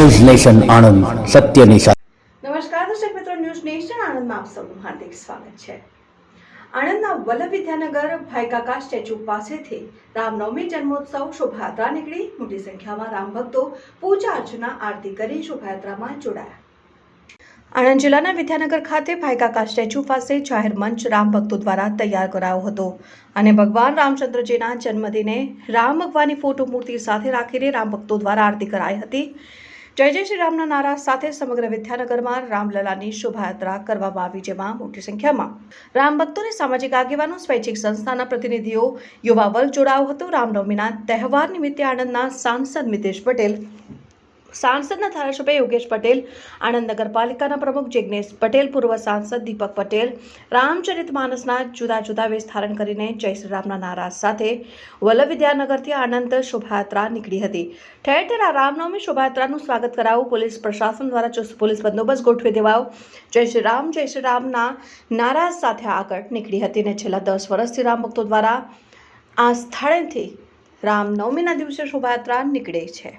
News nation Anand સત્યની સાથે નમસ્કાર દર્શક મિત્રો ન્યૂઝ નેશન આણંદમાં આપ સૌનું હાર્દિક સ્વાગત છે. આણંદના વલ્લભ વિદ્યાનગર ભાઈકાકા સ્ટેચ્યુ પાસેથી રામનવમી જન્મોત્સવ શોભાયાત્રા નીકળી મોટી સંખ્યામાં રામભક્તો પૂજા અર્ચના આરતી કરી શોભાયાત્રામાં જોડાયા આણંદ જિલ્લાના વિદ્યાનગર ખાતે ભાઈકાકા સ્ટેચ્યુ પાસે જાહેર મંચ રામ ભક્તો દ્વારા તૈયાર કરાયો હતો અને ભગવાન રામચંદ્રજીના જન્મદિને રામ ભગવાનની ફોટો મૂર્તિ સાથે રાખીને રામ ભક્તો દ્વારા આરતી કરાઈ હતી જય જય શ્રી રામના નારા. સાથે સમગ્ર વિદ્યાનગરમાં રામલલાની શોભાયાત્રા કરવામાં આવી, જેમાં મોટી સંખ્યામાં રામ ભક્તોને સામાજિક આગેવાનો, સ્વૈચ્છિક સંસ્થાના પ્રતિનિધિઓ યુવા વર્ગ જોડાયો હતો. રામનવમીના તહેવાર નિમિત્તે આણંદના સાંસદ મિતેશ પટેલ સાંસદના ધારાસભ્ય યોગેશ પટેલ, આણંદ નગરપાલિકાના પ્રમુખ જિજ્ઞેશ પટેલ, પૂર્વ સાંસદ દીપક પટેલ, રામચરિત માનસના જુદા જુદા વેશ ધારણ કરીને જય શ્રી રામના નારા સાથે વલ્લભ વિદ્યાનગરથી આનંદ શોભાયાત્રા નીકળી હતી. ઠેર ઠેર આ રામનવમી શોભાયાત્રાનું સ્વાગત કરાવું પોલીસ પ્રશાસન દ્વારા ચુસ્ત પોલીસ બંદોબસ્ત ગોઠવી દેવાયો. જય શ્રી રામ, જય શ્રી રામના નારા સાથે આગળ નીકળી હતી અને છેલ્લા દસ વર્ષથી રામ ભક્તો દ્વારા આ સ્થળેથી રામનવમીના દિવસે શોભાયાત્રા નીકળે છે.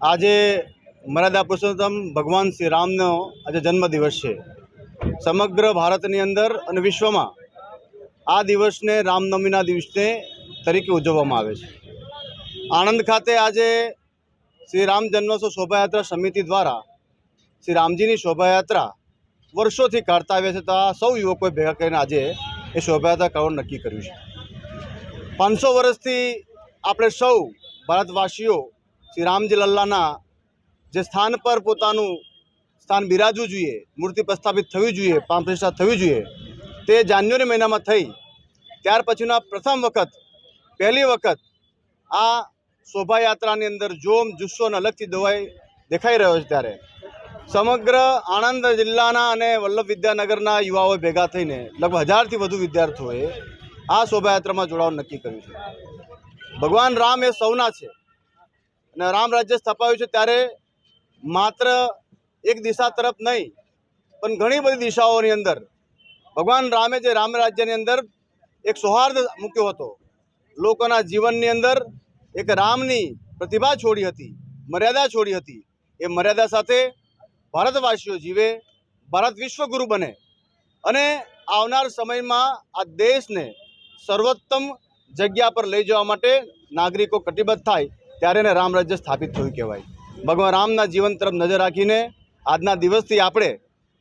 આજે મર્યાદા પુરુષોત્તમ ભગવાન શ્રી રામનો આજે જન્મદિવસ છે. સમગ્ર ભારતની અંદર અને વિશ્વમાં આ દિવસને રામનવમીના દિવસને તરીકે ઉજવવામાં આવે છે. આણંદ ખાતે આજે શ્રી રામ જન્મોત્સવ શોભાયાત્રા સમિતિ દ્વારા શ્રી રામજીની શોભાયાત્રા વર્ષોથી કાઢતા આવ્યા છે તો આ સૌ યુવકોએ ભેગા કરીને આજે એ શોભાયાત્રા કરવાનું નક્કી કર્યું છે. પાંચસો વર્ષથી આપણે સૌ ભારતવાસીઓ શ્રી રામજી લલ્લાના જે સ્થાન પર પોતાનું સ્થાન બિરાજવું જોઈએ, મૂર્તિ પ્રસ્થાપિત થવી જોઈએ પામ પ્રતિષ્ઠા થવી જોઈએ, તે જાન્યુઆરી મહિનામાં થઈ. ત્યાર પછીના પ્રથમ વખત, પહેલી વખત આ શોભાયાત્રાની અંદર જોમ, જુસ્સો અને અલગથી દવાઈ દેખાઈ રહ્યો છે ત્યારે. સમગ્ર આણંદ જિલ્લાના અને વલ્લભ વિદ્યાનગરના યુવાઓ ભેગા થઈને, લગભગ હજારથી વધુ વિદ્યાર્થીઓએ આ શોભાયાત્રામાં જોડાવાનું નક્કી કર્યું છે. ભગવાન રામ એ સૌના છે. અને રામ રાજ્ય સ્થપાયું છે ત્યારે માત્ર એક દિશા તરફ નહીં, પણ ઘણી બધી દિશાઓની અંદર. ભગવાન રામે જે રામ રાજ્યની અંદર એક સૌહાર્દ મૂક્યો હતો. લોકોના જીવનની અંદર એક રામની પ્રતિભા છોડી હતી, મર્યાદા છોડી હતી. એ મર્યાદા સાથે ભારતવાસીઓ જીવે, ભારત વિશ્વગુરુ બને. અને આવનાર સમયમાં આ દેશને સર્વોત્તમ જગ્યા પર લઈ જવા માટે નાગરિકો કટિબદ્ધ થાય. ત્યારે એને રામ રાજ્ય સ્થાપિત થયું કહેવાય. ભગવાન રામના જીવન તરફ નજર રાખીને આજના દિવસથી આપણે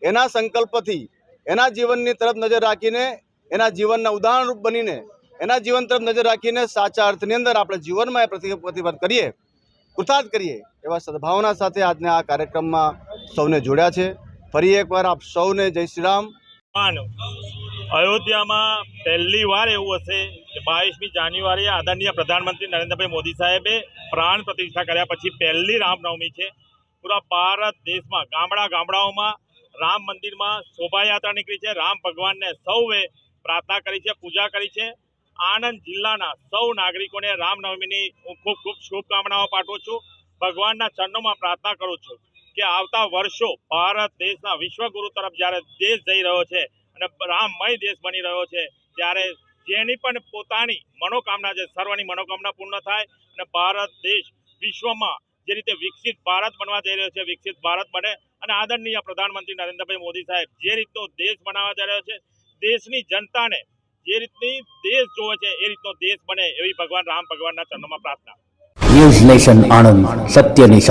એના સંકલ્પથી, એના જીવનની તરફ નજર રાખીને, એના જીવનના ઉદાહરણરૂપ બનીને, એના જીવન તરફ નજર રાખીને સાચા અર્થની અંદર આપણે જીવનમાં એ પ્રતિ પ્રતિબદ્ધ કરીએ કૃતાર્થ કરીએ એવા સદભાવના સાથે આજના આ કાર્યક્રમમાં સૌને જોડ્યા છે. ફરી એકવાર આપ સૌને જય શ્રી રામ. અયોધ્યામાં પહેલી વાર એવું હશે બાવીસમી જાન્યુઆરીએ આદરણીય પ્રધાનમંત્રી નરેન્દ્રભાઈ મોદી સાહેબે પ્રાણ પ્રતિષ્ઠા કર્યા પછી પહેલી રામનવમી છે. પૂરા ભારત દેશમાં, ગામડા ગામડાઓમાં રામ મંદિરમાં શોભાયાત્રા નીકળી છે. રામ ભગવાનને સૌએ પ્રાર્થના કરી છે, પૂજા કરી છે. આણંદ જિલ્લાના સૌ નાગરિકોને રામનવમીની હું ખૂબ ખૂબ શુભકામનાઓ પાઠવું છું. ભગવાનના ચરણોમાં પ્રાર્થના કરું છું કે આવતા વર્ષો ભારત દેશના વિશ્વગુરુ તરફ જ્યારે દેશ જઈ રહ્યો છે અને રામમય દેશ બની રહ્યો છે, ત્યારે જેની પણ પોતાની મનોકામના છે, સર્વની મનોકામના પૂર્ણ થાય અને ભારત દેશ વિશ્વમાં જે રીતે વિકસિત ભારત બનવા જઈ રહ્યો છે, વિકસિત ભારત બને અને આદરણીય પ્રધાનમંત્રી નરેન્દ્રભાઈ મોદી સાહેબ જે રીતનો દેશ બનાવવા જઈ રહ્યો છે, દેશની જનતાને જે રીતની દેશ જોવે છે, એ રીતનો દેશ બને એવી ભગવાન રામ ભગવાનના ચરણોમાં પ્રાર્થના. ન્યૂઝ નેશન આણંદ, સત્યની